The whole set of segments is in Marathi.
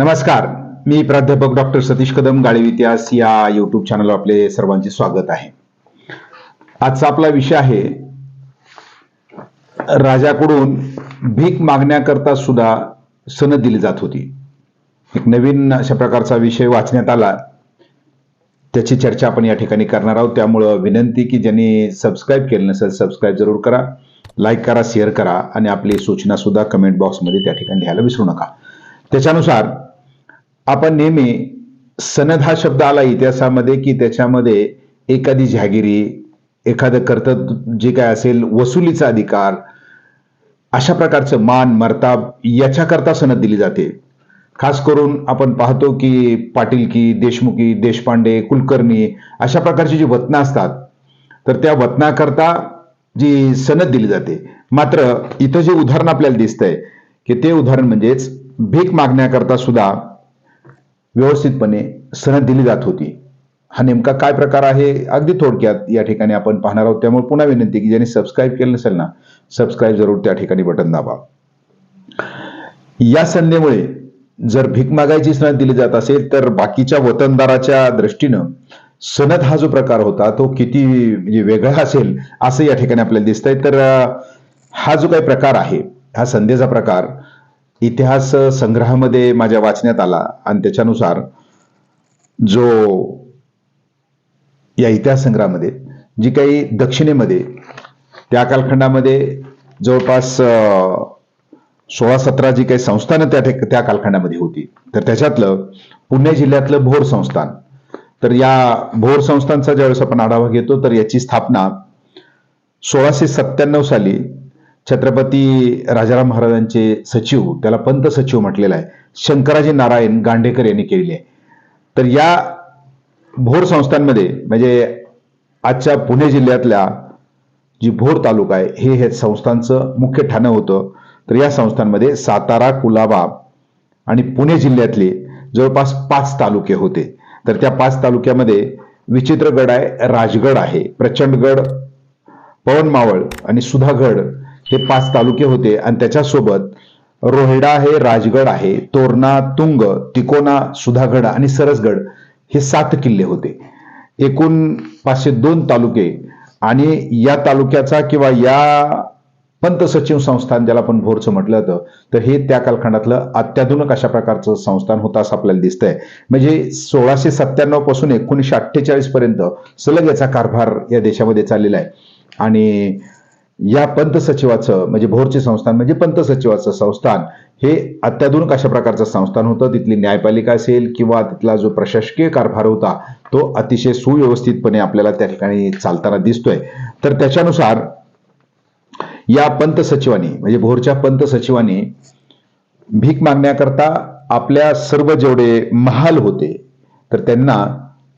नमस्कार. मी प्राध्यापक डॉक्टर सतीश कदम गाळीव इतिहास या युट्यूब चॅनलवर आपले सर्वांचे स्वागत आहे. आजचा आपला विषय आहे राजाकडून भीक मागण्याकरता सुद्धा सण दिली जात होती. एक नवीन अशा प्रकारचा विषय वाचण्यात आला. त्याची चर्चा आपण या ठिकाणी करणार आहोत. त्यामुळं विनंती की ज्यांनी सबस्क्राईब केलं नसेल सबस्क्राईब जरूर करा. लाईक करा शेअर करा आणि आपली सूचना सुद्धा कमेंट बॉक्समध्ये त्या ठिकाणी लिहायला विसरू नका. त्याच्यानुसार आपण नेहमी सनद हा शब्द आला इतिहासामध्ये की त्याच्यामध्ये एखादी जहागिरी एखादं कर्तव्य जे काय असेल वसुलीचा अधिकार अशा प्रकारचं मान मर्ताब याच्याकरता सनद दिली जाते. खास करून आपण पाहतो की पाटीलकी देशमुखी देशपांडे कुलकर्णी अशा प्रकारची जी वतना असतात तर त्या वतनाकरता जी सनद दिली जाते. मात्र इथं जे उदाहरण आपल्याला दिसतंय की ते उदाहरण म्हणजेच भीक मागण्याकरता सुद्धा व्यवस्थितपणे सनद दिली जात होती. हा नेमका काय प्रकार आहे? अगदी थोडक्यात या ठिकाणी आपण पाहणार आहोत. त्यामुळे पुन्हा विनंती की ज्यांनी सबस्क्राईब केलं नसेल ना सबस्क्राईब जरूर त्या ठिकाणी बटन दाबा. या संधीमुळे जर भीक मागायची सनद दिली जात असेल तर बाकीच्या वतनदाराच्या दृष्टीनं सनद हा जो प्रकार होता तो किती म्हणजे वेगळा असेल असं या ठिकाणी आपल्याला दिसतंय. तर हा जो काही प्रकार आहे हा संधीचा प्रकार इतिहास संग्रहामध्ये माझ्या वाचण्यात आला आणि त्याच्यानुसार जो या इतिहास संग्रहामध्ये जी काही दक्षिणेमध्ये त्या कालखंडामध्ये जवळपास सोळा सतरा जी काही संस्थानं त्या त्या कालखंडामध्ये होती. तर त्याच्यातलं पुणे जिल्ह्यातलं भोर संस्थान. तर या भोर संस्थानचा ज्यावेळेस आपण आढावा घेतो तर याची स्थापना सोळाशे सत्त्याण्णव साली छत्रपती राजाराम महाराजांचे सचिव त्याला पंत सचिव म्हटलेला आहे. शंकराजी नारायण गांडेकर यांनी केलेली आहे. तर या भोर संस्थांमध्ये म्हणजे आजच्या पुणे जिल्ह्यातल्या जी भोर तालुका आहे हे हे संस्थांचं मुख्य ठाणं होतं. तर या संस्थांमध्ये सातारा कुलाबा आणि पुणे जिल्ह्यातले जवळपास पाच तालुके होते. तर त्या पाच तालुक्यामध्ये विचित्रगड आहे राजगड आहे प्रचंडगड पवन मावळ आणि सुधागड हे पाच तालुके होते आणि त्याच्यासोबत रोहिडा आहे राजगड आहे तोरणा तुंग तिकोना सुधागड आणि सरसगड हे सात किल्ले होते. एकूण पाचशे दोन तालुके आणि या तालुक्याचा किंवा या पंत सचिव संस्थान ज्याला आपण भोरचं म्हटलं जातं तर हे त्या कालखंडातलं अत्याधुनिक अशा प्रकारचं संस्थान होतं असं आपल्याला दिसतंय. म्हणजे सोळाशे सत्त्याण्णवपासून एकोणीसशे अठ्ठेचाळीस पर्यंत सलग याचा कारभार या देशामध्ये चाललेला आहे. आणि या पंत सचिवाचं म्हणजे भोरचे संस्थान म्हणजे पंत सचिवाचं संस्थान हे अत्याधुनिक अशा प्रकारचं संस्थान होतं. तिथली न्यायपालिका असेल किंवा तिथला जो प्रशासकीय कारभार होता तो अतिशय सुव्यवस्थितपणे आपल्याला त्या ठिकाणी चालताना दिसतोय. तर त्याच्यानुसार या पंत सचिवांनी म्हणजे भोरच्या पंत सचिवांनी भीक मागण्याकरता आपल्या सर्व जेवढे महाल होते तर त्यांना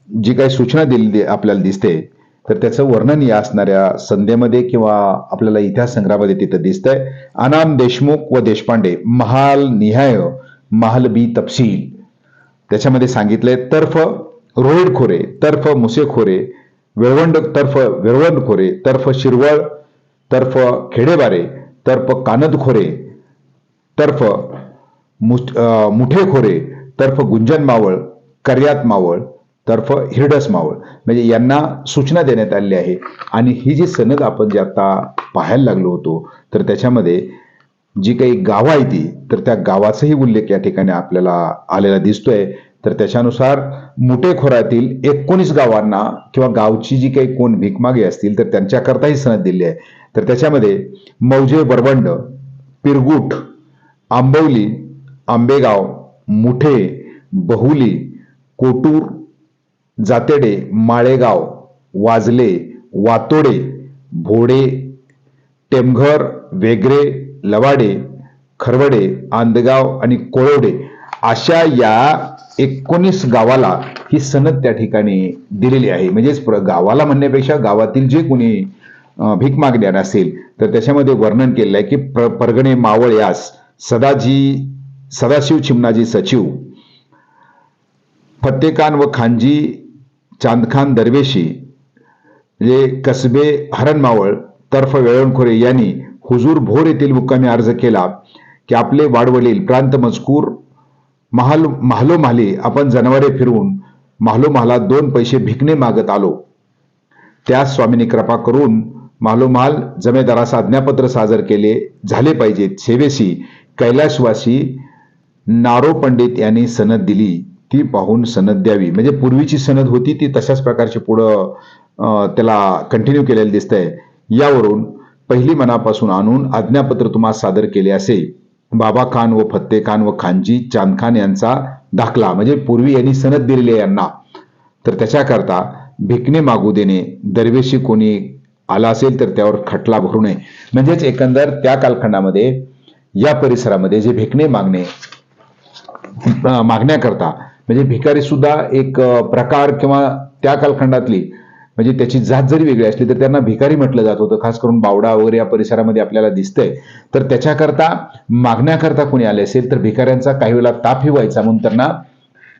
जी काही सूचना दिलेली आपल्याला दिसते तर त्याचं वर्णन या असणाऱ्या संध्येमध्ये किंवा आपल्याला इतिहास संग्रहामध्ये तिथं दिसतंय. अनाम देशमुख व देशपांडे महाल निहाय महाल बी तपशील. त्याच्यामध्ये सांगितलंय तर्फ रोहिड खोरे तर्फ मुसे खोरे वेळवंड तर्फ वेळवंडखोरे तर्फ शिरवळ तर्फ खेडेबारे तर्फ कानद खोरे तर्फ मुठे खोरे तर्फ गुंजन मावळ कर्यात मावळ तर्फ हिरडस मावळ म्हणजे यांना सूचना देण्यात आलेली आहे. आणि ही जी सनद आपण जे आता पाहायला लागलो होतो तर त्याच्यामध्ये जी काही गावं आहे ती तर त्या गावाचाही उल्लेख या ठिकाणी आपल्याला आलेला दिसतोय. तर त्याच्यानुसार मुठेखोऱ्यातील एकोणीस गावांना किंवा गावची जी काही कोण भीकमागे असतील तर त्यांच्याकरताही सनद दिली आहे. तर त्याच्यामध्ये मौजे बरबंड पिरगुट आंबवली आंबेगाव मुठे बहुली कोटूर जातेडे माळेगाव वाजले वातोडे भोडे टेमघर वेगरे लवाडे खरवडे आंदगाव आणि कोळवडे अशा या एकोणीस गावाला ही सनद त्या ठिकाणी दिलेली आहे. म्हणजेच प्र- गावाला म्हणण्यापेक्षा गावातील जे कोणी भीक मागणार असेल तर त्याच्यामध्ये वर्णन केलेलं आहे की प्र परगणे मावळ यास सदाजी सदाशिव चिमणाजी सचिव फत्तेकान व खानजी चांदखान दरवेशी जे कसबे हरणमावळ तर्फ वेळणखोरे यांनी हुजूर भोर येथील मुक्कामी अर्ज केला की आपले वाडवडील प्रांत मजकूर महाल महालोमाली आपण जनावरे फिरवून महालोमहाला दोन पैसे भिकणे मागत आलो. त्यास स्वामींनी कृपा करून मालोमाल जमेदारास आज्ञापत्र सादर केले झाले पाहिजेत. सेवेसी कैलासवासी नारो पंडित यांनी सनद दिली. ती पाहून सनद द्यावी. म्हणजे पूर्वीची सनद होती ती तशाच प्रकारची पुढं अं, त्याला कंटिन्यू केलेली दिसतंय. यावरून पहिली मनापासून आणून आज्ञापत्र तुम्हाला सादर केले असे. बाबा खान व फत्ते खान व खानजी चांद खान यांचा दाखला. म्हणजे पूर्वी यांनी सनद दिलेली आहे यांना. तर त्याच्याकरता भिकणे मागू देणे दरवेशी कोणी आला असेल तर त्यावर खटला भरू नये. म्हणजेच एकंदर त्या कालखंडामध्ये या परिसरामध्ये जे भिकणे मागणे मागण्याकरता म्हणजे भिकारी सुद्धा एक प्रकार किंवा त्या कालखंडातली म्हणजे त्याची जात जरी वेगळी असली तर त्यांना भिकारी म्हटलं जात होतं. खास करून बावडा वगैरे या परिसरामध्ये आपल्याला दिसतंय. तर त्याच्याकरता मागण्याकरता कोणी आले असेल तर भिकाऱ्यांचा काही वेळेला तापही व्हायचा म्हणून त्यांना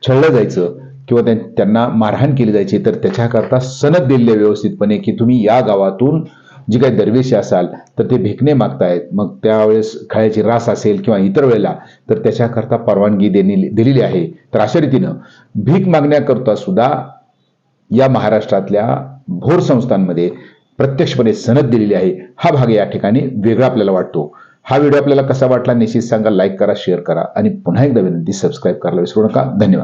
छळलं जायचं किंवा त्यांना मारहाण केली जायची. तर त्याच्याकरता सनद दिलेली व्यवस्थितपणे की तुम्ही या गावातून जी काही दरवेशी असाल तर ते भिकणे मागतायत. मग त्यावेळेस खळ्याची रास असेल किंवा इतर वेळेला तर त्याच्याकरता परवानगी देणे दिलेली आहे. तर अशा रीतीनं भीक मागण्याकरता सुद्धा या महाराष्ट्रातल्या भोर संस्थांमध्ये प्रत्यक्षपणे सनद दिलेली आहे. हा भाग या ठिकाणी वेगळा आपल्याला वाटतो. हा व्हिडिओ आपल्याला कसा वाटला निश्चित सांगा लाईक करा शेअर करा आणि पुन्हा एकदा विनंती सबस्क्राईब करायला विसरू नका. धन्यवाद.